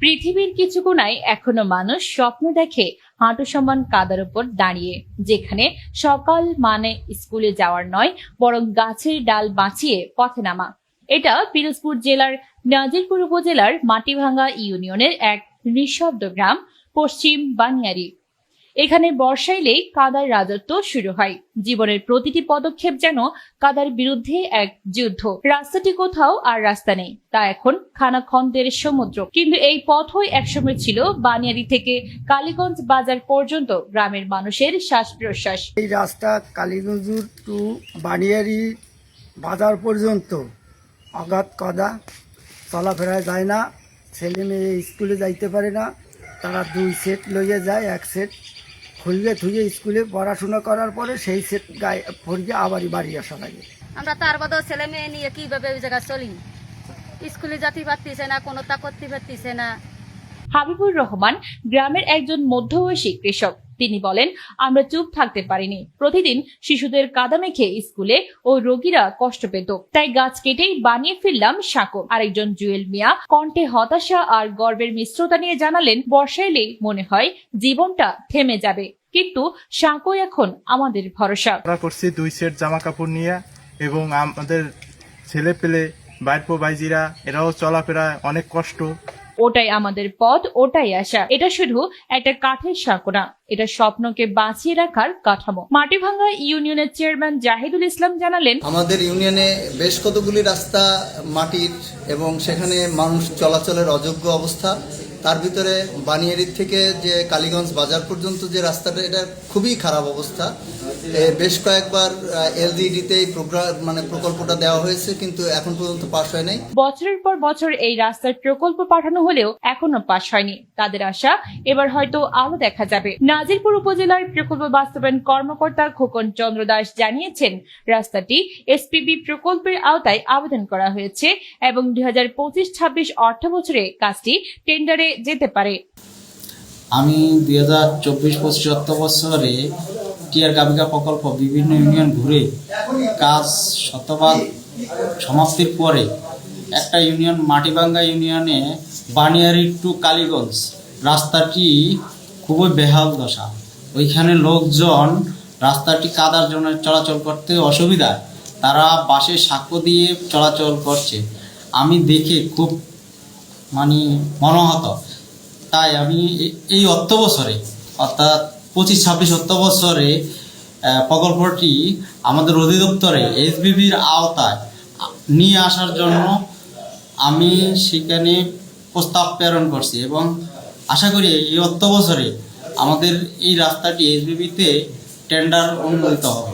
পৃথিবীর কিছু কোনায় এখনও মানুষ স্বপ্ন দেখে হাঁটু সমান কাদার উপর দাঁড়িয়ে, যেখানে সকাল মানে স্কুলে যাওয়ার নয়, বরং গাছের ডাল বাঁচিয়ে পথে নামা। এটা পিরোজপুর জেলার নাজিরপুর উপজেলার মাটিভাঙ্গা ইউনিয়নের এক নিঃশব্দ গ্রাম, পশ্চিম বানিয়ারি। এখানে বর্ষা এলেই কাদার রাজত্ব শুরু হয়। জীবনের প্রতিটি পদক্ষেপ যেন কাদার বিরুদ্ধে এক যুদ্ধ। রাস্তাটি কোথাও আর রাস্তা নেই, তা এখন খানাখন্দের সমুদ্র। কিন্তু এই পথই একসময় ছিল বানিয়ারি থেকে কালীগঞ্জ বাজার পর্যন্ত গ্রামের মানুষের শ্বাস প্রশ্বাস এই রাস্তা কালীগঞ্জ টু বানিয়ারি বাজার পর্যন্ত। অগাধ কদা, চলাফেরা যায় না ছেলে মেয়ে স্কুলে যাইতে পারে না, তারা দুই সেট লইয়ে যায়, এক সেট খুললে থুয়ে স্কুলে পড়াশোনা করার পরে সেই সেট গায়ে পড়িয়ে আবারই বাড়ি আসা লাগে। আমরা তার বাদেও ছেলে মেয়ে নিয়ে কীভাবে ওই জায়গায় চলি? স্কুলে যাতে পারতেছে না কোনো তা করতে পারতেছে না। হাবিবুর রহমান গ্রামের একজন মধ্যবয়সী কৃষক। তিনি বলেন, আমরা চুপ থাকতে পারিনি। প্রতিদিন শিশুদের কাদা মেখে স্কুলে ও রোগীরা কষ্ট পেত। তাই গাছ কেটেই বানিয়ে ফেললাম সাঁকো আরেকজন জুয়েল মিয়া কণ্ঠে হতাশা আর গর্বের মিশ্রতা নিয়ে জানালেন, বর্ষা এলেই মনে হয় জীবনটা থেমে যাবে। কিন্তু সাঁকো এখন আমাদের ভরসা। আমরা করছি দুই সেট জামা কাপড় নিয়ে এবং আমাদের ছেলে পেলে বাইরপো বাইজিরা এরাও চলাফেরা অনেক কষ্ট। ওটাই আমাদের পথ, ওটাই আশা। এটা শুধু একটা কাঠের সাঁকো না, এটা স্বপ্নকে বাঁচিয়ে রাখার কাঠামো। মাটিভাঙ্গা ইউনিয়নের চেয়ারম্যান জাহিদুল ইসলাম জানালেন, আমাদের ইউনিয়নে বেশ কতগুলি রাস্তা, মাটির এবং সেখানে মানুষ চলাচলের অযোগ্য অবস্থা। তার ভিতরে বানিয়ারির থেকে যে কালীগঞ্জ বাজার পর্যন্ত যে রাস্তাটা, এটা খুবই খারাপ অবস্থা। বেশ কয়েকবার এলজিডিতে এই প্রোগ্রাম মানে প্রকল্পটা দেওয়া হয়েছে, কিন্তু এখন পর্যন্ত পাশ হয় নাই। বছরের পর বছর এই রাস্তার প্রকল্প পাঠানো হলেও এখনও পাশ হয়নি। তাদের আশা এবার হয়তো আলো দেখা যাবে। নাজিরপুর উপজেলার প্রকল্প বাস্তবায়ন কর্মকর্তা খোকন চন্দ্র দাস জানিয়েছেন, রাস্তাটি এসপিবি প্রকল্পের আওতায় আবেদন করা হয়েছে এবং দুই হাজার পঁচিশ ছাব্বিশ অর্থ বছরে কাজটি টেন্ডারে যেতে পারে। আমি দুই হাজার চব্বিশ পঁচিশ অর্থ বছরে টিয়ার গাবিকা প্রকল্প বিভিন্ন ইউনিয়ন ঘুরে কাজ শতভাগ সমাপ্তির পরে একটা ইউনিয়ন মাটিভাঙ্গা ইউনিয়নে বানিয়ারি টু কালীগঞ্জ রাস্তাটি খুবই বেহাল দশা। ওইখানে লোকজন রাস্তাটি কাদার জন্য চলাচল করতে অসুবিধা তারা বাসে সাক্ষ্য দিয়ে চলাচল করছে। আমি দেখে খুব মানে মনোহত। তাই আমি এই অর্থ বছরে অর্থাৎ পঁচিশ, ছাব্বিশ অর্থ বছরে প্রকল্পটি আমাদের অধিদপ্তরে এসবিবির আওতায় নিয়ে আসার জন্য আমি সেখানে প্রস্তাব প্রেরণ করছি এবং আশা করি এই অর্থ বছরে আমাদের এই রাস্তাটি এসবিবিতে টেন্ডার অনুমোদিত হবে।